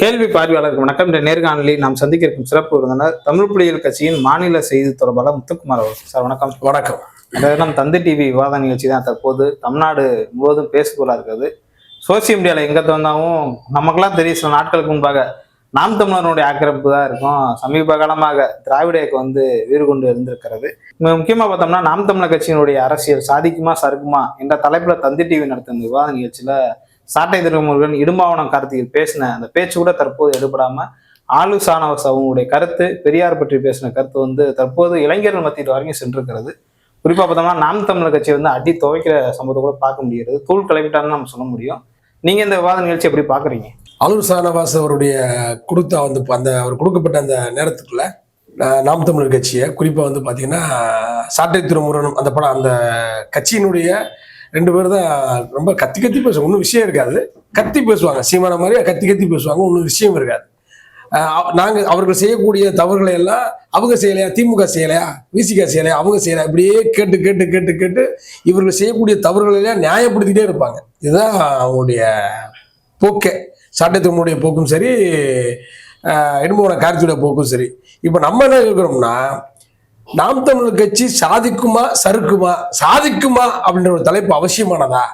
கேள்வி பார்வையாளருக்கு வணக்கம். இந்த நேர்காணலில் நாம் சந்திக்க இருக்கும் சிறப்பு விருந்தினர் தமிழ் புலிகள் கட்சியின் மாநில செய்தி தொடர்பாளர் முத்துக்குமார் அவர்கள். சார் வணக்கம். வணக்கம். தினம் தந்தி டிவி விவாத நிகழ்ச்சி தான் தற்போது தமிழ்நாடு முழுவதும் பேசுபொருளாக இருக்கிறது. சோசியல் மீடியாவில் எங்கே திறந்தாவும் நமக்கெல்லாம் தெரியும் சில நாட்களுக்கு முன்பாக நாம் தமிழருடைய ஆக்கிரமிப்பு தான் இருக்கும். சமீப காலமாக திராவிட இயக்கம் வந்து வீறு கொண்டு இருந்திருக்கிறது. மிக முக்கியமாக பார்த்தோம்னா நாம் தமிழர் கட்சியினுடைய அரசியல் சாதிக்குமா சறுக்குமா என்ற தலைப்பில் தந்தி டிவி நடத்தின விவாத நிகழ்ச்சியில் சாட்டை திருமுருகன் இடும்பாவனம் கார்த்திகை பேசின அந்த பேச்சு கூட தற்போது எடுபடாம ஆளு சானவஸ் அவங்களுடைய கருத்து பெரியார் பற்றி பேசின கருத்து வந்து தற்போது இளைஞர்கள் மத்தியில் வரைக்கும் சென்றிருக்கிறது. குறிப்பாக பார்த்தோம்னா நாம் தமிழர் கட்சி வந்து அடி துவைக்கிற சம்பவத்தை கூட பார்க்க முடிகிறது. தூள் கிளப்பிட்டான்னு நம்ம சொல்ல முடியும். நீங்கள் இந்த விவாத நிகழ்ச்சி எப்படி பார்க்குறீங்க? அலூர் சானவாஸ் அவருடைய கொடுத்த வந்து அந்த அவர் கொடுக்கப்பட்ட அந்த நேரத்துக்குள்ள நாம் தமிழர் கட்சியை குறிப்பாக வந்து பார்த்தீங்கன்னா சாட்டை திருமுருகன் அந்த படம் அந்த கட்சியினுடைய ரெண்டு பேர் தான் ரொம்ப கத்தி கத்தி பேசுவாங்க. ஒன்றும் விஷயம் இருக்காது. கத்தி பேசுவாங்க. சீமான மாதிரியே கத்தி கத்தி பேசுவாங்க. ஒன்றும் விஷயம் இருக்காது. நாங்கள் அவர்கள் செய்யக்கூடிய தவறுகளை எல்லாம் அவங்க செய்யலையா? திமுக செய்யலையா? விசிக செய்யலையா? அவங்க செய்யலையா? இப்படியே கேட்டு கேட்டு கேட்டு கேட்டு இவர்கள் செய்யக்கூடிய தவறுகளை எல்லாம் நியாயப்படுத்திட்டே இருப்பாங்க. இதுதான் அவங்களுடைய போக்கே. சாட்டத்தினுடைய போக்கும் சரி இடும்போன கார்த்தியோட போக்கும் சரி. இப்போ நம்ம என்ன இருக்கிறோம்னா நாம் தமிழர் கட்சி சாதிக்குமா சறுக்குமா சாதிக்குமா அப்படின்ற ஒரு தலைப்பு அவசியமானதா?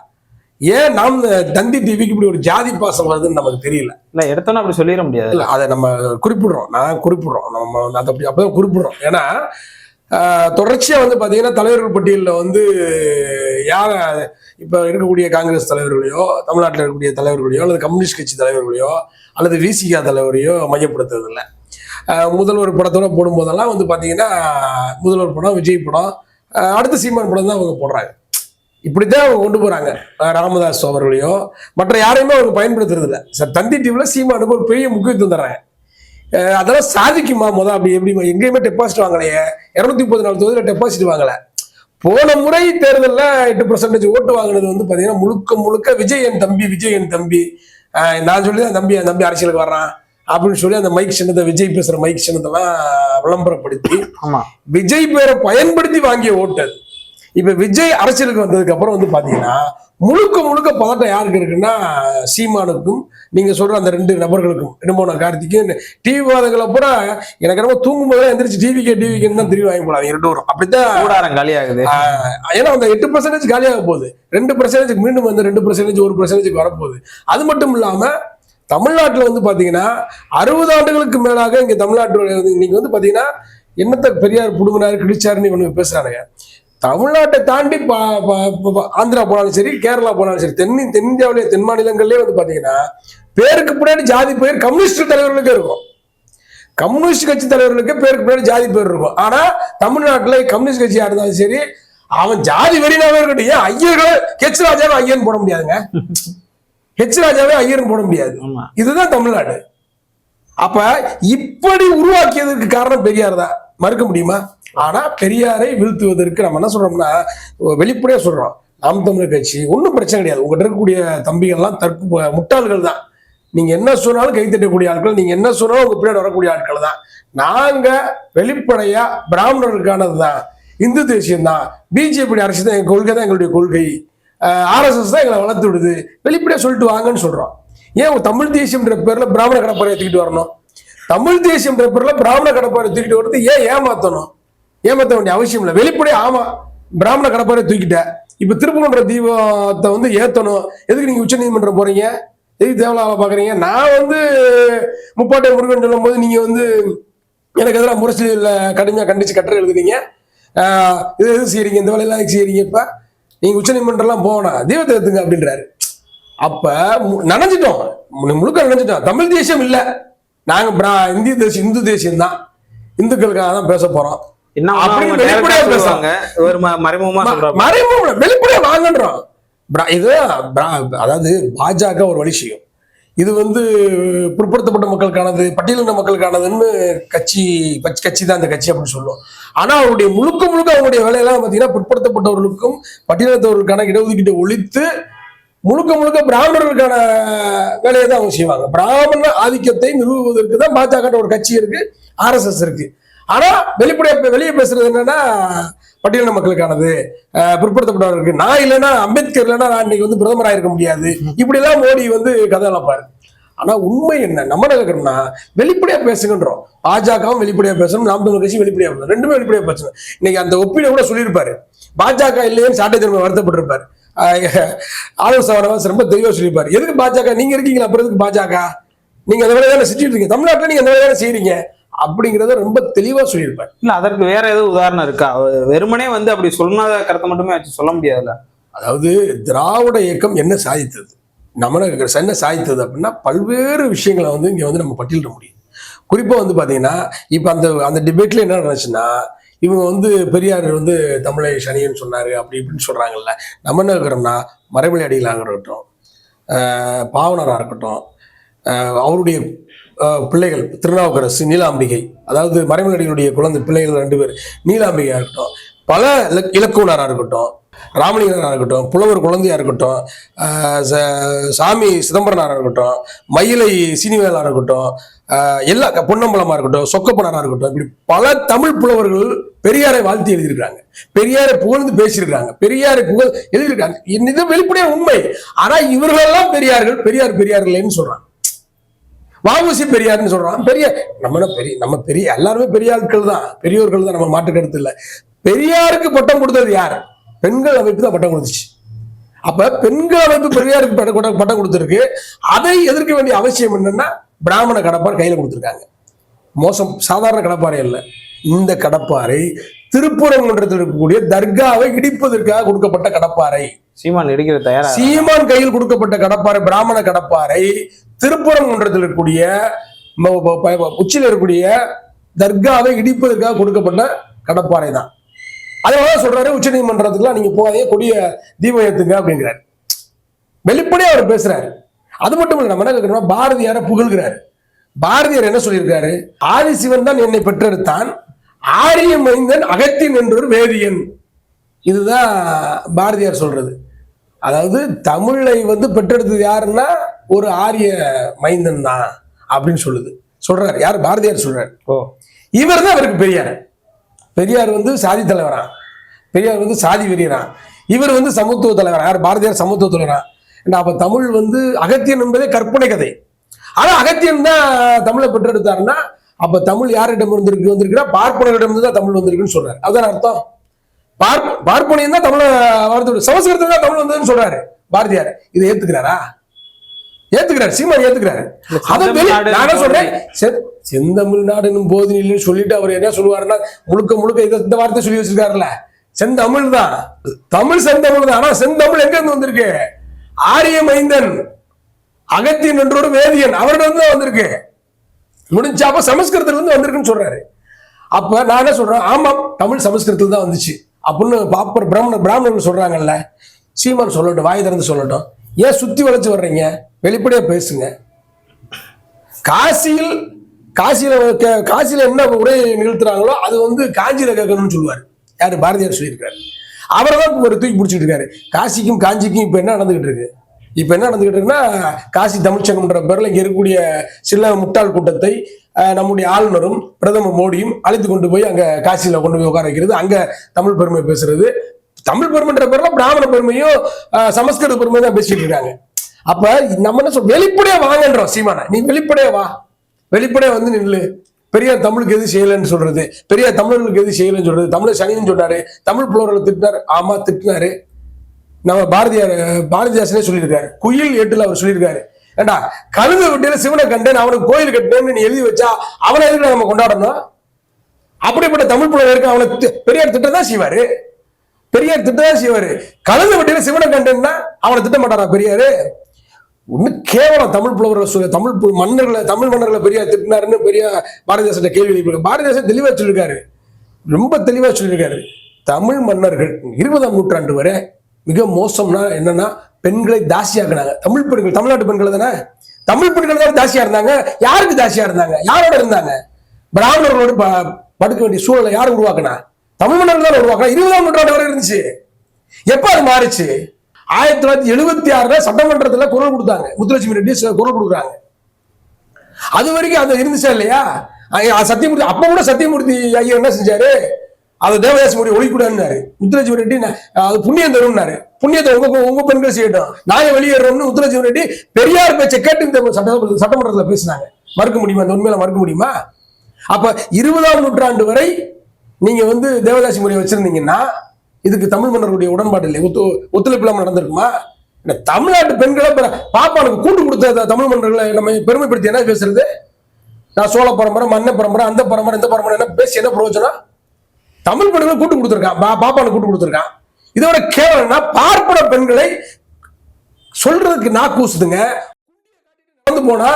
ஏன் நாம் தந்தி டிவிக்கு இப்படி ஒரு ஜாதி பாசம் வருதுன்னு நமக்கு தெரியல. இல்ல எடுத்தோன்னு அப்படி சொல்லிட முடியாது. இல்ல அதை நம்ம குறிப்பிடுறோம். நான் குறிப்பிடுறோம். நம்ம அதை அப்படி அப்பதான் குறிப்பிடுறோம். ஏன்னா தொடர்ச்சியா வந்து பாத்தீங்கன்னா தலைவர்கள் பட்டியலில் வந்து யார் இப்ப இருக்கக்கூடிய காங்கிரஸ் தலைவர்களையோ தமிழ்நாட்டில் இருக்கக்கூடிய தலைவர்களையோ அல்லது கம்யூனிஸ்ட் கட்சி தலைவர்களையோ அல்லது விசிகா தலைவரையோ மையப்படுத்துறது இல்லை ஆஹ், முதல்வர் படத்தோட போடும்போதெல்லாம் வந்து பார்த்தீங்கன்னா முதல்வர் படம் விஜய் படம் அடுத்த சீமான் படம் தான் அவங்க போடுறாங்க. இப்படித்தான் அவங்க கொண்டு போறாங்க. ராமதாஸ் அவர்களையோ மற்ற யாரையுமே அவங்க பயன்படுத்துறது இல்லை சார் தந்தி டிவில சீமானுக்கு ஒரு பெரிய முக்கியத்துவம் தர்றாங்க. அதெல்லாம் சாதிக்குமா முதல் அப்படி எப்படி எங்கேயுமே டெபாசிட் வாங்கலையே. இரநூத்தி முப்பத்தி நாலு தொகுதியில் டெபாசிட் வாங்கல. போன முறை தேர்தலில் எட்டு பர்சன்டேஜ் ஓட்டு வாங்கினது வந்து பார்த்தீங்கன்னா முழுக்க முழுக்க விஜய் என் தம்பி விஜய் என் தம்பி. நான் சொல்லி தான் தம்பி என் தம்பி அரசியலுக்கு வர்றான். அப்படின்னு சொல்லி அந்த மைக் சின்னத்தை விஜய் பேசுற மைக் சின்னத்தெல்லாம் விளம்பரப்படுத்தி விஜய் பேரை பயன்படுத்தி வாங்கிய ஓட்டு அது இப்ப விஜய் அரசியலுக்கு வந்ததுக்கு அப்புறம் வந்து பாத்தீங்கன்னா முழுக்க முழுக்க பதட்டம் யாருக்கு இருக்குன்னா சீமானுக்கும் நீங்க சொல்ற அந்த ரெண்டு நபர்களுக்கும். என்னமோ கார்த்திக்கும் டிவி வாதங்களை பூரா எனக்கு ரொம்ப தூங்கும் போதெல்லாம் எந்திரிச்சு டிவிக்கே டிவிக்குன்னு தான் திரும்பி வாங்கி போலாம் ரெண்டு வரும் அப்படித்தான் காலியாகுது. ஏன்னா அந்த எட்டு பர்சன்டேஜ் காலியாக போகுது. ரெண்டு பர்சன்டேஜ் மீண்டும் வந்து ரெண்டு பர்சன்டேஜ் ஒரு பர்சன்டேஜ் வரப்போகுது. அது மட்டும் இல்லாம தமிழ்நாட்டில் வந்து பார்த்தீங்கன்னா அறுபது ஆண்டுகளுக்கு மேலாக இங்கே தமிழ்நாட்டில் இன்னைக்கு வந்து பார்த்தீங்கன்னா என்னத்த பெரியார் புடுங்கினார் கிழிச்சாருன்னு இவனுக்கு பேசுகிறாங்க தமிழ்நாட்டை தாண்டி ஆந்திரா போனாலும் சரி கேரளா போனாலும் சரி தென் தென்னிந்தியாவிலே தென் மாநிலங்கள்லேயே வந்து பார்த்தீங்கன்னா பேருக்கு பின்னாடி ஜாதி பெயர் கம்யூனிஸ்ட் தலைவர்களுக்கு இருக்கும். கம்யூனிஸ்ட் கட்சி தலைவர்களுக்கு பேருக்கு பின்னாடி ஜாதி பேர் இருக்கும். ஆனா தமிழ்நாட்டில் கம்யூனிஸ்ட் கட்சியா இருந்தாலும் சரி அவன் ஜாதி வெறினாவே இருக்கட்டும். ஏன் ஐயர்களை ஹெச் ராஜாவை ஐயன் போட முடியாதுங்க. ஹெச் ராஜாவே ஐயர்னு போட முடியாது. இதுதான் தமிழ்நாடு. அப்ப இப்படி உருவாக்கியதற்கு காரணம் பெரியார் தான். மறுக்க முடியுமா? ஆனா பெரியாரை வீழ்த்துவதற்கு நம்ம என்ன சொல்றோம்னா வெளிப்படையா சொல்றோம். நாம் தமிழர் கட்சி ஒன்றும் பிரச்சனை கிடையாது. உங்கள்கிட்ட இருக்கக்கூடிய தம்பிகள்லாம் தற்கு முட்டாள்கள் தான். நீங்க என்ன சொன்னாலும் கை தட்டக்கூடிய ஆட்கள் நீங்க என்ன சொன்னாலும் உங்க பின்னாடி வரக்கூடிய ஆட்கள் தான். நாங்க வெளிப்படையா பிராமணர்களுக்கானது தான். இந்து தேசியம் தான் பிஜேபி அரசு தான் எங்க கொள்கை தான் எங்களுடைய கொள்கை. ஆர்எஸ்எஸ் தான் எங்களை வளர்த்து விடுது. வெளிப்படையாக சொல்லிட்டு வாங்கன்னு சொல்கிறோம் ஏன் தமிழ் தேசியம்ன்ற பேரில் பிராமண கடப்பாறையை தூக்கிட்டு வரணும்? தமிழ் தேசியம்ன்ற பேரில் பிராமண கடப்பாறை தூக்கிட்டு வரது ஏன் ஏமாத்தணும்? ஏமாற்ற வேண்டிய அவசியம் இல்லை. வெளிப்படையாக ஆமாம் பிராமண கடப்பாறை தூக்கிட்டேன் இப்போ திருப்பூர்ன்ற தீபத்தை வந்து ஏற்றணும் எதுக்கு நீங்கள் உச்சநீதிமன்றம் போகிறீங்க எதுக்கு தேவலாவை பார்க்குறீங்க நான் வந்து முப்பாட்டை முருகன் சொல்லும் போது நீங்கள் வந்து எனக்கு எதிராக முரசொலியில் கடுமையாக கண்டித்து கட்டுரை எழுதுனீங்க. இது எது செய்கிறீங்க இந்த வேலையெல்லாம் எதுக்கு செய்யறீங்க நீங்க உச்ச நீதிமன்றம்லாம் போகணும் தீபத்தை ஏத்துங்க அப்படின்றாரு. அப்ப நனைஞ்சிட்டோம். முழுக்க நனைஞ்சிட்டோம். தமிழ் தேசியம் இல்ல. நாங்க இந்திய தேசியம் இந்து தேசியம் தான் இந்துக்களுக்காக தான் பேச போறோம் வெளிப்படையா ம- மறைமுகமா வெளிப்படையா வாங்கன்றோம். இது அதாவது பாஜக ஒரு வழி செய்யும். இது வந்து பிற்படுத்தப்பட்ட மக்களுக்கானது பட்டியலின மக்களுக்கானதுன்னு கட்சி கட்சி கட்சி தான் இந்த கட்சி அப்படின்னு சொல்லுவோம். ஆனால் அவருடைய முழுக்க முழுக்க அவங்களுடைய வேலையெல்லாம் பார்த்தீங்கன்னா பிற்படுத்தப்பட்டவர்களுக்கும் பட்டியலத்தவர்களுக்கான இடஒதுக்கீட்டை ஒழித்து முழுக்க முழுக்க பிராமணர்களுக்கான வேலையை தான் அவங்க செய்வாங்க. பிராமண ஆதிக்கத்தை நிறுவுவதற்கு தான் பாஜக ஒரு கட்சி இருக்கு ஆர்எஸ்எஸ் இருக்கு. ஆனா வெளிப்படைய வெளியே பேசுறது என்னன்னா பட்டியலின மக்களுக்கானது. அஹ், பிற்படுத்தப்பட்டவர்களுக்கு. நான் இல்லைன்னா அம்பேத்கர் இல்லைன்னா நான் இன்னைக்கு வந்து பிரதமராக இருக்க முடியாது. இப்படி எல்லாம் மோடி வந்து கதை அளப்பாரு ஆனா உண்மை என்ன? நம்ம நினைக்கிறோம்னா வெளிப்படையா பேசுங்கன்றோம். பாஜகவும் வெளிப்படையா பேசணும் நாம் தமிழ் கட்சி வெளிப்படையா பேசணும். ரெண்டுமே வெளிப்படையா பேசணும். இன்னைக்கு அந்த ஒப்பீடு கூட சொல்லியிருப்பாரு. பாஜக இல்லையேன்னு சாட்டை திரும்ப வருத்தப்பட்டிருப்பாரு. ஆலோசனை ரொம்ப தெளிவா சொல்லியிருப்பாரு. எதுக்கு பாஜக? நீங்க இருக்கீங்களா? அப்புறம் எதுக்கு பாஜக? நீங்க அந்த வேலையை தானே செஞ்சுட்டு இருக்கீங்க. தமிழ்நாட்டில் நீங்க அந்த வேலையை தானே அப்படிங்கறத ரொம்ப தெளிவா சொல்லியிருப்பாரு. இல்ல அதற்கு வேற எதுவும் உதாரணம் இருக்கா? வெறுமனே வந்து அப்படி சொன்னாத கருத்தை மட்டுமே வச்சு சொல்ல முடியாதுல்ல? அதாவது திராவிட இயக்கம் என்ன சாதித்தது? நம்ம என்ன சாதித்தது அப்படின்னா பல்வேறு விஷயங்களை வந்து இங்க வந்து நம்ம பட்டியலிட முடியும். குறிப்பா வந்து பாத்தீங்கன்னா இப்ப அந்த அந்த டிபேட்ல என்ன நடந்துச்சுன்னா இவங்க வந்து பெரியார் வந்து தமிழை சனியன்னு சொன்னாரு அப்படி இப்படின்னு சொல்றாங்கல்ல. நம்ம என்ன இருக்கிறோம்னா மறைமொழி அடிகளாக இருக்கட்டும் பாவனராக இருக்கட்டும் அவருடைய பிள்ளைகள் திருநாவுக்கரசு நீலாம்பிகை அதாவது மறைமலடிகளுடைய குழந்தை பிள்ளைகள் ரெண்டு பேர் நீலாம்பிகையாக இருக்கட்டும் பல இலக் இலக்குவனராக இருக்கட்டும் ராமலிங்கனாக இருக்கட்டும் புலவர் குழந்தையாக இருக்கட்டும் ச- சாமி சிதம்பரனாராக இருக்கட்டும் மயிலை சீனிவேலாக இருக்கட்டும் எல்லா பொன்னம்பலமாக இருக்கட்டும் சொக்கப்பனாராக இருக்கட்டும் இப்படி பல தமிழ் புலவர்கள் பெரியாரை வாழ்த்தி எழுதியிருக்காங்க பெரியாரை புகழ்ந்து பேசியிருக்காங்க பெரியாரை புகழ் எழுதியிருக்காங்க இது வெளிப்படையாக உண்மை. ஆனால் இவர்களெல்லாம் பெரியார்கள் பெரியார் பெரியார் சொல்கிறாங்க வாவுசி பெரியார்னு சொல்றான். பெரிய நம்ம என்ன பெரிய நம்ம பெரிய எல்லாருமே பெரிய ஆட்கள் தான். பெரியோர்கள் தான் நம்ம மாற்று கருத்து இல்லை. பெரியாருக்கு பட்டம் கொடுத்தது யார்? பெண்கள் அமைப்பு தான் பட்டம் கொடுத்துச்சு. அப்ப பெண்கள் அமைப்பு பெரியாருக்கு பட்டம் பட்டம் கொடுத்திருக்கு. அதை எதிர்க்க வேண்டிய அவசியம் என்னன்னா பிராமண கடப்பார் கையில கொடுத்திருக்காங்க. மோசம் சாதாரண கடப்பாறை அல்ல. இந்த கடப்பாறை திருப்புறங்குன்றத்தில் இருக்கக்கூடிய தர்காவை இடிப்பதற்காக கொடுக்கப்பட்ட கடப்பாறை. சீமான் இடிக்கிற தயாரா? சீமான் கையில் கொடுக்கப்பட்ட கடப்பாறை பிராமண கடப்பாறை திருப்புறங்குன்றத்தில் இருக்கக்கூடிய உச்சியில் இருக்கக்கூடிய தர்காவை இடிப்பதற்காக கொடுக்கப்பட்ட கடப்பாறை தான். அதனால சொல்றாரு உச்ச நீதிமன்றத்துக்குலாம் நீங்க போகாதே கொடிய தீபம் ஏத்துங்க அப்படிங்கிறாரு. வெளிப்படையா அவர் பேசுறாரு. அது மட்டும் இல்லை நம்ம என்ன கேட்கிறோம் பாரதியார புகழ்கிறாரு. பாரதியார் என்ன சொல்லியிருக்காரு? ஆதிசிவன் தான் என்னை பெற்றெடுத்தான் ஆரிய மைந்தன் அகத்தியன் என்றொரு வேதியன். இதுதான் பாரதியார் சொல்றது. அதாவது தமிழை வந்து பெற்றெடுத்தது யாருன்னா ஒரு ஆரிய மைந்தன் தான் அப்படின்னு சொல்லுது. சொல்றாரு. யார்? பாரதியார் சொல்றாரு. ஓ. இவர் தான் அவருக்கு பெரியார். பெரியார் வந்து சாதி தலைவரா? பெரியார் வந்து சாதி வெறியரா? இவர் வந்து சமத்துவ தலைவரா? யார்? பாரதியார் சமத்துவ தலைவரா? அப்ப தமிழ் வந்து அகத்தியன் என்பதே கற்பனை கதை. ஆனா அகத்தியன் தான் தமிழை பெற்றெடுத்தாருன்னா அப்ப தமிழ் யாரிடம் இருந்திருக்கு வந்திருக்குன்னா பார்ப்பனரிடம் இருந்து தான் தமிழ் வந்திருக்குன்னு சொல்றாரு. அதுதான் அர்த்தம்? பார்ப்ப பார்ப்பனியம் தான் தமிழ வளர்த்து சமஸ்கிருதம் தான் தமிழ் வந்ததுன்னு சொல்றாரு பாரதியார். இதை ஏத்துக்கிறாரா? ஏத்துக்கிறாரு சீமான் ஏத்துக்கிறாரு. அதை நான் சொல்றேன் செந்தமிழ்நாடுன்னு போதினில்னு சொல்லிட்டு அவர் என்ன சொல்லுவாருன்னா முழுக்க முழுக்க இதை இந்த வார்த்தை சொல்லி வச்சிருக்காருல்ல. செந்தமிழ் தான். தமிழ் செந்தமிழ் தான். ஆனா செந்தமிழ் எங்க இருந்து வந்திருக்கு? ஆரிய மைந்தன் அகத்தியன் என்றொரு வேதியன் அவரிடம் இருந்து தான் வந்திருக்கு. முடிஞ்சா அப்ப சமஸ்கிருதத்துல இருந்து வந்திருக்குன்னு சொல்றாரு. அப்ப நான் என்ன சொல்றேன்? ஆமாம் தமிழ் சமஸ்கிருதத்துல தான் வந்துச்சு. அப்படின்னு பாப்பர் பிராமண பிராமணர்கள் சொல்றாங்கல்ல. சீமான் சொல்லட்டும் வாய் திறந்து சொல்லட்டும். ஏன் சுத்தி வளைச்சு வர்றீங்க? வெளிப்படையா பேசுங்க. காசியில் காசியில காசியில என்ன உரை நிகழ்த்துறாங்களோ அது வந்து காஞ்சியில கேட்கணும்னு சொல்லுவார். யாரு? பாரதியார் சொல்லியிருக்காரு. அவரை தான் ஒரு தூக்கி பிடிச்சிட்டு இருக்காரு. காசிக்கும் காஞ்சிக்கும் இப்ப என்ன நடந்துகிட்டு இருக்கு? இப்ப என்ன நடந்துகிட்டு இருக்குன்னா காசி தமிழ்ச்சங்கம்ன்ற பேர்ல இங்க இருக்கக்கூடிய சில முட்டாள் கூட்டத்தை அஹ், நம்முடைய ஆளுநரும் பிரதமர் மோடியும் அழைத்து கொண்டு போய் அங்க காசியில கொண்டு போய் உட்கார வைக்கிறது. அங்க தமிழ் பெருமை பேசுறது. தமிழ் பெருமைன்ற பேர்ல பிராமண பெருமையும் சமஸ்கிருத பெருமையும் தான் பேசிட்டு இருக்காங்க. அப்ப நம்ம என்ன சொல் வெளிப்படையா வாங்கன்றோம் சீமானா. நீ வெளிப்படையா வா. வெளிப்படையா வந்து நில்லு. பெரியார் தமிழுக்கு எது செய்யலைன்னு சொல்றது. பெரியார் தமிழர்களுக்கு எது செய்யலைன்னு சொல்றது. தமிழை சனின்னு சொன்னாரு. தமிழ் புலவர்களை திட்டினாரு. ஆமா திட்டினாரு. நம்ம பாரதியார் பாரதிதாசனே சொல்லியிருக்காரு. குயில் எட்டுல அவர் சொல்லியிருக்காரு. ஏண்டா கழுத விட்டியில சிவனை கண்டேன் அவனுக்கு கோயில் கட்டினேன்னு நீ எழுதி வச்சா அவனை எதுக்கு நம்ம கொண்டாடணும்? அப்படிப்பட்ட தமிழ் புலவர் அவனை பெரியார் திட்டம் தான் செய்வாரு. பெரியார் திட்டத்தான் செய்வாரு. கழுத விட்டியில சிவனை கண்டேன்னா அவனை திட்ட மாட்டாரா பெரியாரு? ஒண்ணு கேவலம் தமிழ் புலவர்களை சொல்ல தமிழ் மன்னர்களை தமிழ் மன்னர்களை பெரியார் திட்டினாருன்னு பெரிய பாரதிதாசன் கேள்வி எழுப்பியிருக்காரு பாரதிதாசன் தெளிவா சொல்லியிருக்காரு ரொம்ப தெளிவா சொல்லியிருக்காரு தமிழ் மன்னர்கள் இருபதாம் நூற்றாண்டு வரை மிக மோசம்னா என்னன்னா பெண்களை தாசியாக்குனாங்க. தமிழ் பெண்கள் தமிழ்நாட்டு பெண்கள் தானே? தமிழ் பெண்கள் தான் தாசியா இருந்தாங்க. யாருக்கு தாசியா இருந்தாங்க? யாரோட இருந்தாங்க? பிராமணர்களோடு ப- படுக்க வேண்டிய சூழலை யார் உருவாக்குனா? தமிழ் மன்னர்கள் தான் இருபதாம் நூற்றாண்டு வரை இருந்துச்சு. எப்ப அது மாறுச்சு? ஆயிரத்தி தொள்ளாயிரத்தி எழுபத்தி ஆறுல சட்டமன்றத்துல குரல் கொடுத்தாங்க. முத்துலட்சுமி ரெட்டி குரல் கொடுக்குறாங்க. அது வரைக்கும் அது இருந்துச்சா இல்லையா? ஐயா, சத்தியமூர்த்தி அப்ப கூட சத்தியமூர்த்தி ஐயா என்ன செஞ்சாரு? அது தேவதாசி மொழி ஒழிக்கூடாதுன்னாரு. முத்துலட்சுமி ரெட்டி அது புண்ணியம் தரும்னாரு. புண்ணியத்தை உங்க உங்க பெண்கள் செய்யட்டும். நாங்க வெளியேறோம்னு முத்துலட்சுமி ரெட்டி பெரியார் பேச்சை கேட்டு இந்த சட்டமன்றத்தில் பேசினாங்க. மறுக்க முடியுமா? இந்த உண்மையில மறுக்க முடியுமா? அப்ப இருபதாம் நூற்றாண்டு வரை நீங்க வந்து தேவதாசி முறையை வச்சிருந்தீங்கன்னா இதுக்கு தமிழ் மன்னருடைய உடன்பாடு இல்லை. ஒத்து ஒத்துழைப்பு இல்லாமல் நடந்திருக்குமா? இந்த தமிழ்நாட்டு பெண்களை பாப்பானுக்கு கூட்டு கொடுத்த தமிழ் மன்னர்களை நம்ம பெருமைப்படுத்தி என்ன பேசுறது? நான் சோழ பரம்பரை மன்ன பரம்பரை அந்த பரம்பரை இந்த பரம்பரை என்ன பேசி என்ன பிரயோஜனம்? தமிழ் பெண்களை கூட்டு கொடுத்துருக்கான். பா பாப்பானுக்கு கூட்டு கொடுத்துருக்கான். இதோட கேவலம்னா பார்ப்பன பெண்களை சொல்றதுக்கு நான் கூசுதுங்க வந்து போனா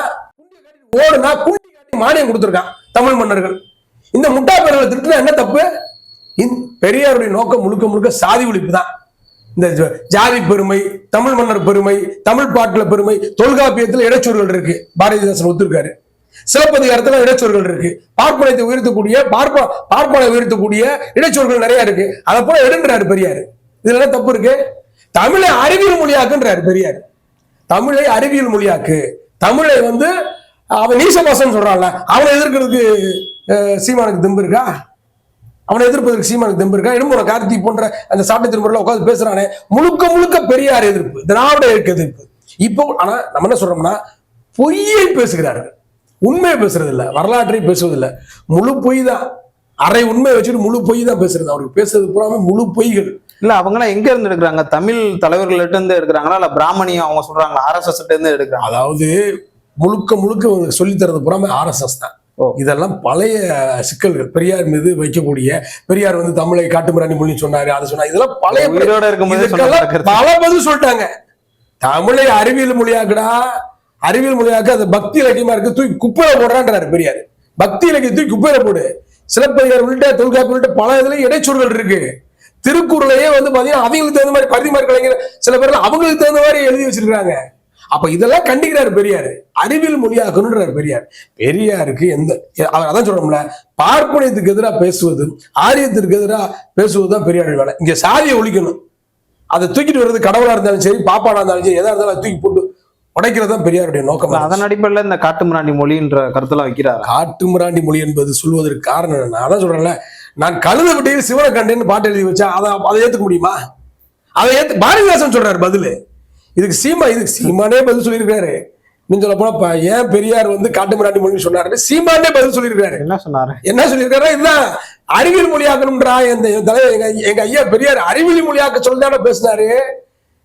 ஓடுனா குண்டி மானியம் கொடுத்துருக்கான் தமிழ் மன்னர்கள். இந்த முட்டா பேர்களை திருட்டுனா என்ன தப்பு? இந்த பெரியாருடைய நோக்கம் முழுக்க முழுக்க சாதி ஒழிப்பு தான். இந்த ஜாதி பெருமை தமிழ் மன்னர் பெருமை தமிழ் பாட்டில் பெருமை தொல்காப்பியத்தில் இடைச்சொற்கள் இருக்கு. பாரதிதாசன் ஒத்துருக்காரு. சிலப்பதிகாரத்துல இடைச்சொற்கள் இருக்கு. பார்ப்பனத்தை உயர்த்தக்கூடிய பார்ப்ப பார்ப்பனை உயர்த்தக்கூடிய இடைச்சொற்கள் நிறைய இருக்கு. அதை போல எடுன்றாரு பெரியார். இதுல என்ன தப்பு இருக்கு? தமிழை அறிவியல் மொழியாக்குன்றாரு பெரியார். தமிழை அறிவியல் மொழியாக்கு. தமிழை வந்து அவன் நீசபாசன் சொல்றான்ல அவனை எதிர்க்கிறதுக்கு சீமானுக்கு தெம்பு இருக்கா? அவனை எதிர்ப்பதற்கு சீமானுக்கு தெம்பு இருக்கா? இடுமுறை கார்த்தி போன்ற அந்த சாட்டை திருமுறையில் உட்காந்து பேசுறானே. முழுக்க முழுக்க பெரியார் எதிர்ப்பு. திராவிட எதிர்ப்பு? இப்போ ஆனா நம்ம என்ன சொல்றோம்னா பொய்யை பேசுகிறார்கள். உண்மையை பேசுறது இல்ல வரலாற்றை பேசுவது இல்ல முழு பொய் தான். அரை உண்மையை வச்சுட்டு முழு பொய் தான் பேசுறது. அவருக்கு பேசுறது பூராமே முழு பொய்கள். இல்ல அவங்கலாம் எங்க இருந்து எடுக்கிறாங்க? தமிழ் தலைவர்கள்ட்ட இருந்து எடுக்கிறாங்களா? இல்ல பிராமணியம் அவங்க சொல்றாங்களா? ஆர்எஸ்எஸ் இருந்து எடுக்கிறாங்க அதாவது முழுக்க முழுக்க சொல்லித் தரது புறாம ஆர்எஸ்எஸ் தான். இதெல்லாம் பழைய சிக்கல்கள். பெரியார் மீது வைக்கக்கூடிய பெரியார் வந்து தமிழை காட்டுமிராணி மொழி சொன்னாரு அதை சொன்னாரு. இதெல்லாம் பழைய. பல பதில் சொல்லிட்டாங்க. தமிழை அறிவியல் மொழியாக்குடா. அறிவியல் மொழியாக்க அது பக்தி இலக்கியமா இருக்கு. தூக்கி குப்பையில போடுறான்றாரு பெரியார். பக்தி இலக்கியம் தூக்கி குப்பையில போடு. சிலப்பதிகார் உள்ளிட்ட தொல்காப்பி உள்ளிட்ட பல இதுல இடைச்சொற்கள் இருக்கு. திருக்குறளையே வந்து பாத்தீங்கன்னா அவங்களுக்கு தகுந்த மாதிரி பரிதிமார் கலைஞர் சில பேர்ல அவங்களுக்கு தகுந்த மாதிரி எழுதி வச்சிருக்காங்க அப்ப இதெல்லாம் கண்டிக்கிறாரு பெரியார். அறிவியல் மொழியாக்கணுன்றார் பெரியார். பெரியாருக்கு எந்த அவர் அதான் சொல்றோம்ல பார்ப்பனியத்துக்கு எதிராக பேசுவது ஆரியத்திற்கு எதிராக பேசுவது தான் பெரியார் வேலை. இங்க சாதியை ஒழிக்கணும். அதை தூக்கிட்டு வர்றது கடவுளா இருந்தாலும் சரி பாப்பாடா இருந்தாலும் சரி எதா இருந்தாலும் தூக்கி போட்டு உடைக்கிறது தான் பெரியாருடைய நோக்கம். அதன் அடிப்படையில இந்த காட்டு மிராண்டி மொழின்ற கருத்தெல்லாம் வைக்கிறாரா? காட்டு மிராண்டி மொழி என்பது சொல்வதற்கு காரணம் என்ன? நான் அதான் சொல்றேன்ல நான் கழுத விட்டையில் சிவனை கண்டேன்னு பாட்டு எழுதி வச்சா அதை அதை ஏத்துக்க முடியுமா? அதை ஏத்து பாரதிதாசன் சொல்றாரு பதில். இதுக்கு சீமா இதுக்கு சீமானே பதில் சொல்லியிருக்காரு நீங்க சொல்ல போனா ஏன் பெரியார் வந்து காட்டு மிராண்டி மொழின்னு சொன்னாரு சீமானே பதில் சொல்லியிருக்காரு என்ன சொன்னாரு? என்ன சொல்லியிருக்காரு இதுதான் அறிவியல் மொழியாக்கணும்ன்றா தலைவர் எங்க எங்க ஐயா பெரியார் அறிவியல் மொழியாக்க சொல்லிதானே பேசினாரு.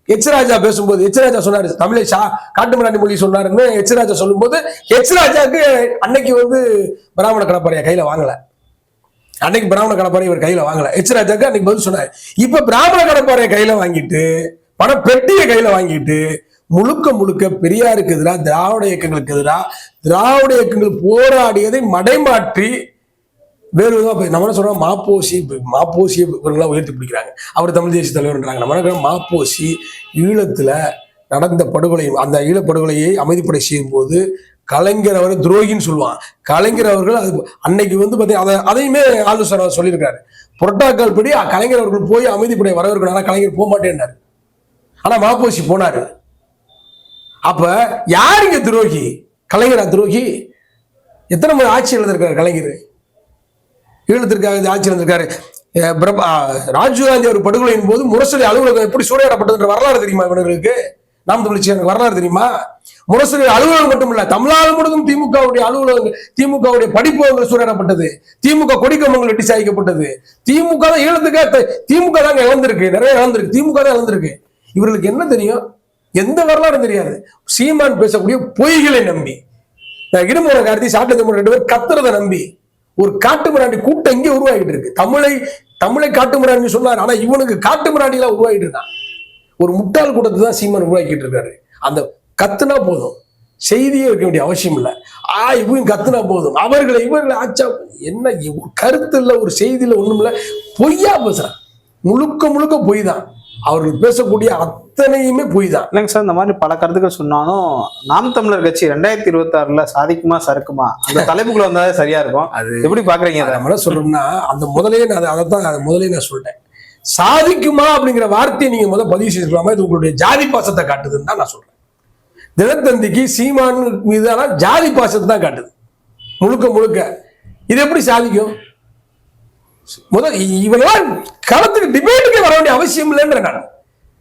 எச் ராஜா பேசும்போது எச் ராஜா சொன்னாரு தமிழை சா காட்டுமிராண்டி மொழி சொன்னாருன்னு எச் ராஜா சொல்லும்போது எச் ராஜாக்கு அன்னைக்கு வந்து பிராமண கடப்பாறைய கையில வாங்கல. அன்னைக்கு பிராமண கடப்பாறை இவர் கையில வாங்கல. எச் ராஜாக்கு அன்னைக்கு பதில் சொன்னாரு. இப்ப பிராமண கடப்பாறைய கையில வாங்கிட்டு பண பெட்டியை கையில வாங்கிட்டு முழுக்க முழுக்க பெரியாருக்கு எதிராக திராவிட இயக்கங்களுக்கு எதிராக திராவிட இயக்கங்கள் போராடியதை மடைமாற்றி வேறு விதமா நம்ம என்ன சொல்றோம்? மாப்போசி மாப்போசி இவங்கெல்லாம் உயர்த்தி பிடிக்கிறாங்க. அவர் தமிழ் தேசிய தலைவர்ன்றாங்க. நம்ம என்ன மாப்போசி ஈழத்துல நடந்த படுகொலை அந்த ஈழப்படுகொலையை அமைதிப்படை செய்யும் போது கலைஞர் அவரை துரோகின்னு சொல்லுவான். கலைஞர் அவர்கள் அது அன்னைக்கு வந்து பார்த்தீங்கன்னா அதை அதையுமே ஆலோசனை சொல்லியிருக்காரு புரோட்டோக்கால் படி கலைஞர் அவர்கள் போய் அமைதிப்படை வரவேற்கணும். கலைஞர் போக மாட்டேன்னாரு ஆனால் மாப்போசி போனாரு. யார் யாருங்க துரோகி? கலைஞரா துரோகி? எத்தனை முறை ஆட்சி எழுதிருக்காரு கலைஞர்? ஈழத்திற்காக ஆட்சி இருந்திருக்காரு பிரபா ராஜீவ்காந்தி அவர் படுகொலையின் போது முரசொலி அலுவலகம் எப்படி சூறையாடப்பட்டதுன்ற வரலாறு தெரியுமா இவர்களுக்கு நாம் தமிழ்ச்சி எனக்கு வரலாறு தெரியுமா? முரசொலி அலுவலகம் மட்டும் இல்ல தமிழ்நாடு முழுவதும் திமுகவுடைய அலுவலகம் திமுகவுடைய படிப்பகங்கள் சூறையாடப்பட்டது. திமுக கொடிக்கம்பங்கள் வெட்டி சாய்க்கப்பட்டது. திமுக தான் ஈழத்துக்கு திமுக தாங்க இழந்திருக்கு நிறைய இழந்திருக்கு. திமுக தான் இழந்திருக்கு. இவர்களுக்கு என்ன தெரியும்? எந்த வரலாறும் தெரியாது. சீமான் பேசக்கூடிய பொய்களை நம்பி. இடுமுறை கார்த்தி சாட்டை ரெண்டு பேர் கத்துறதை நம்பி. ஒரு காட்டு மிராண்டி கூட்டம் இங்கே உருவாகிட்டு இருக்கு. தமிழை தமிழை காட்டு மிராண்டி சொன்னார். ஆனா இவனுக்கு காட்டு மிராண்டிலாம் உருவாகிட்டு இருக்கான் ஒரு முட்டாள் கூட்டத்தை தான் சீமான் உருவாக்கிட்டு இருக்காரு. அந்த கத்துனா போதும். செய்தியே இருக்க வேண்டிய அவசியம் இல்லை. ஆ இவங்க கத்துனா போதும். அவர்களை இவர்களை ஆச்சா என்ன கருத்து இல்லை ஒரு செய்தியில ஒண்ணும் இல்லை. பொய்யா பேசுறான். முழுக்க முழுக்க பொய் தான். அவர்கள் பேசக்கூடிய அத்தனையுமே பொய் தான் இல்லைங்க சார் இந்த மாதிரி பல கருத்துக்கள் சொன்னாலும் நாம் தமிழர் கட்சி ரெண்டாயிரத்தி இருபத்தி ஆறுல சாதிக்குமா சறுக்குமா? அந்த தலைப்புக்குள்ள வந்தாலே சரியா இருக்கும். அது எப்படி பாக்குறீங்க அதை? நம்ம என்ன சொல்றோம்னா அந்த முதலே நான் அதை தான் அதை முதலே நான் சொல்லிட்டேன். சாதிக்குமா அப்படிங்கிற வார்த்தையை நீங்க முதல் பதிவு செஞ்சுக்கலாமா இது உங்களுடைய ஜாதி பாசத்தை காட்டுதுன்னு தான் நான் சொல்றேன். தினத்தந்திக்கு சீமான் மீதான ஜாதி பாசத்தை தான் காட்டுது. முழுக்க முழுக்க. இது எப்படி சாதிக்கும்? முதல் இ- களத்துக்கு டிபேட்டுக்கே வர வேண்டிய அவசியம் இல்லைன்ற நான்.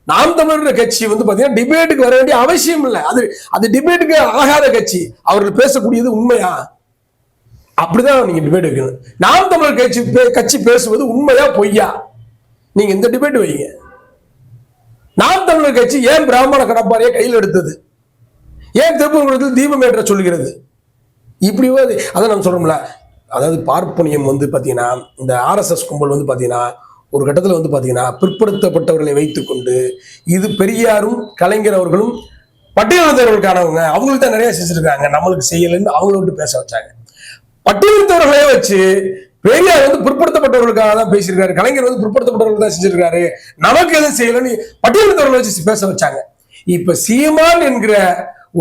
நாம் தமிழர் கட்சி வந்து பாத்தீங்கன்னா டிபேட்டுக்கு வர வேண்டிய அவசியம் இல்லை. அது அது டிபேட்டுக்கு ஆகாத கட்சி. அவர்கள் பேசக்கூடியது உண்மையா? அப்படிதான் நீங்க டிபேட் வைக்கணும். நாம் தமிழர் கட்சி பே- கட்சி பேசுவது உண்மையா பொய்யா? நீங்க இந்த டிபேட் வைங்க. நாம் தமிழர் கட்சி ஏன் பிராமண கடப்பாறையை கையில் எடுத்தது? ஏன் திருப்பூர் தீபம் ஏற்ற சொல்கிறது? இப்படி அதை நம்ம சொல்றோம்ல அதாவது பார்ப்பனியம் வந்து பார்த்தீங்கன்னா இந்த ஆர்எஸ்எஸ் கும்பல் வந்து பார்த்தீங்கன்னா ஒரு கட்டத்தில் வந்து பார்த்தீங்கன்னா பிற்படுத்தப்பட்டவர்களை வைத்துக்கொண்டு இது பெரியாரும் கலைஞர் அவர்களும் பட்டியலினத்தவர்களுக்கானவங்க அவங்களுக்கு தான் நிறைய செஞ்சிருக்காங்க. நம்மளுக்கு செய்யலைன்னு அவங்கள விட்டு பேச வச்சாங்க. பட்டியலினத்தவர்களே வச்சு பெரியார் வந்து பிற்படுத்தப்பட்டவர்களுக்காக தான் பேசியிருக்காரு. கலைஞர் வந்து பிற்படுத்தப்பட்டவர்கள் தான் செஞ்சிருக்காரு. நமக்கு எதுவும் செய்யலைன்னு பட்டியலினத்தவர்களை வச்சு பேச வச்சாங்க. இப்ப சீமான் என்கிற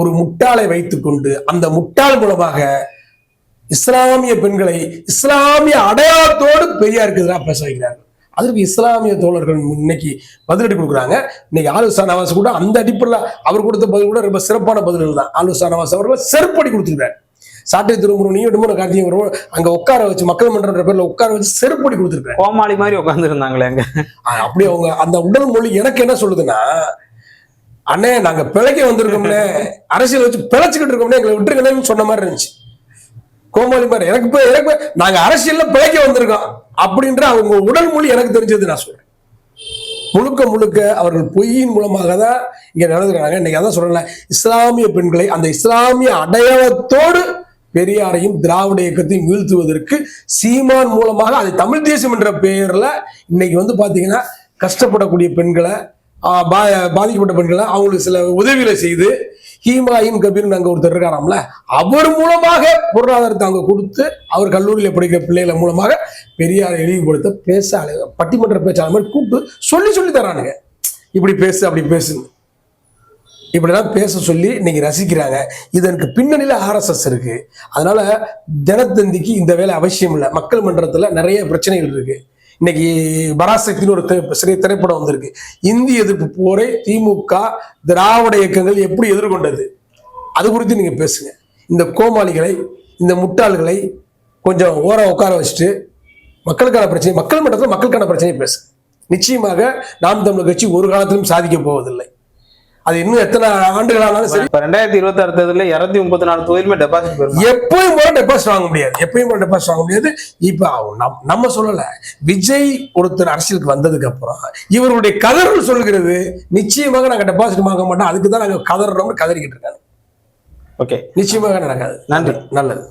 ஒரு முட்டாளை வைத்துக்கொண்டு அந்த முட்டாள் மூலமாக இஸ்லாமிய பெண்களை இஸ்லாமிய அடையாளத்தோடு பெரியாருக்கு எதிராக பேச வைக்கிறார்கள் அதற்கு இஸ்லாமிய தோழர்கள் இன்னைக்கு பதிலடி கொடுக்குறாங்க. இன்னைக்கு ஆலுசா நவாஸ் கூட அந்த அடிப்படையில் அவர் கொடுத்த பதில் கூட ரொம்ப சிறப்பான பதில்கள் தான். ஆலுசா நவாஸ் அவர்கள் செருப்படி கொடுத்துருக்காரு சாட்டை திருமுருகனையும் இடுமன கார்த்தியும் வருவோம் அங்க உட்கார வச்சு மக்கள் மன்றன்ற பேர்ல உட்கார வச்சு செருப்படி கொடுத்துருக்காரு கோமாளி மாதிரி உட்கார்ந்து இருந்தாங்களே அங்க அப்படி அவங்க அந்த உடல் மொழி எனக்கு என்ன சொல்லுதுன்னா அண்ணே நாங்க பிழைக்க வந்திருக்கோம்னே அரசியல் வச்சு பிழைச்சுக்கிட்டு இருக்கோம்னே எங்களை விட்டுருக்கணும்னு சொன்ன மாதிரி இருந்துச்சு. கோமாளி எனக்கு இப்ப எனக்கு நாங்க அரசியல்ல பிழைக்க வந்திருக்கோம் அப்படின்ற அவங்க உடல் மொழி எனக்கு தெரிஞ்சது நான் சொல்றேன். முழுக்க முழுக்க அவர்கள் பொய்யின் மூலமாக தான் இங்க நடந்துக்கிறாங்க. இன்னைக்கு அதான் சொல்றேன் இஸ்லாமிய பெண்களை அந்த இஸ்லாமிய அடையாளத்தோடு பெரியாரையும் திராவிட இயக்கத்தையும் வீழ்த்துவதற்கு சீமான் மூலமாக அது தமிழ் தேசம் என்ற பெயர்ல இன்னைக்கு வந்து பாத்தீங்கன்னா கஷ்டப்படக்கூடிய பெண்களை பா- பாதிக்கப்பட்ட பெண்களை அவங்களுக்கு சில உதவிகளை செய்து ஹீமாயின் கபீர் அங்கே ஒருத்தர் இருக்காராம்ல அவர் மூலமாக பொருளாதாரத்தை அங்கே கொடுத்து அவர் கல்லூரியில் படிக்கிற பிள்ளைகளை மூலமாக பெரியாரை இழிவுபடுத்த பேச பட்டிமன்ற பேச்சாளர் மாதிரி கூப்பிட்டு சொல்லி சொல்லி தரானுங்க. இப்படி பேசு அப்படி பேசுன்னு. இப்படிலாம் பேச சொல்லி இன்னைக்கு ரசிக்கிறாங்க. இதற்கு பின்னணியில ஆர்எஸ்எஸ் இருக்கு. அதனால தினத்தந்திக்கு இந்த வேலை அவசியம் இல்லை. மக்கள் மன்றத்தில் நிறைய பிரச்சனைகள் இருக்கு. இன்னைக்கு பராசக்தின்னு ஒரு திரை- சிறிய திரைப்படம் வந்திருக்கு. இந்தி எதிர்ப்பு போரை திமுக திராவிட இயக்கங்கள் எப்படி எதிர்கொண்டது? அது குறித்து நீங்க பேசுங்க. இந்த கோமாளிகளை இந்த முட்டாள்களை கொஞ்சம் ஓரம் உட்கார வச்சுட்டு மக்களுக்கான பிரச்சனை மக்கள் மட்டத்தில் மக்களுக்கான பிரச்சனையை பேசு நிச்சயமாக நாம் தமிழர் கட்சி ஒரு காலத்திலும் சாதிக்க போவதில்லை. அது இன்னும் எத்தனை ஆண்டுகள் ஆனாலும் சரி. இப்ப ரெண்டாயிரத்தி இருபத்தி ஆறு தேர்தலில் இருநூத்தி முப்பத்தி நாலு தொகுதியிலுமே டெபாசிட் பெறும் எப்பயும் போல டெபாசிட் வாங்க முடியாது. எப்பயும் போல டெபாசிட் வாங்க முடியாது. இப்ப நம்- நம்ம சொல்லல. விஜய் ஒருத்தர் அரசியலுக்கு வந்ததுக்கு அப்புறம் இவருடைய கதறல் சொல்கிறது நிச்சயமாக நாங்க டெபாசிட் வாங்க மாட்டோம். அதுக்கு தான் நாங்க கதறோம்னு கதறிக்கிட்டு இருக்காங்க. ஓகே நிச்சயமாக நடக்காது. நன்றி. நல்லது.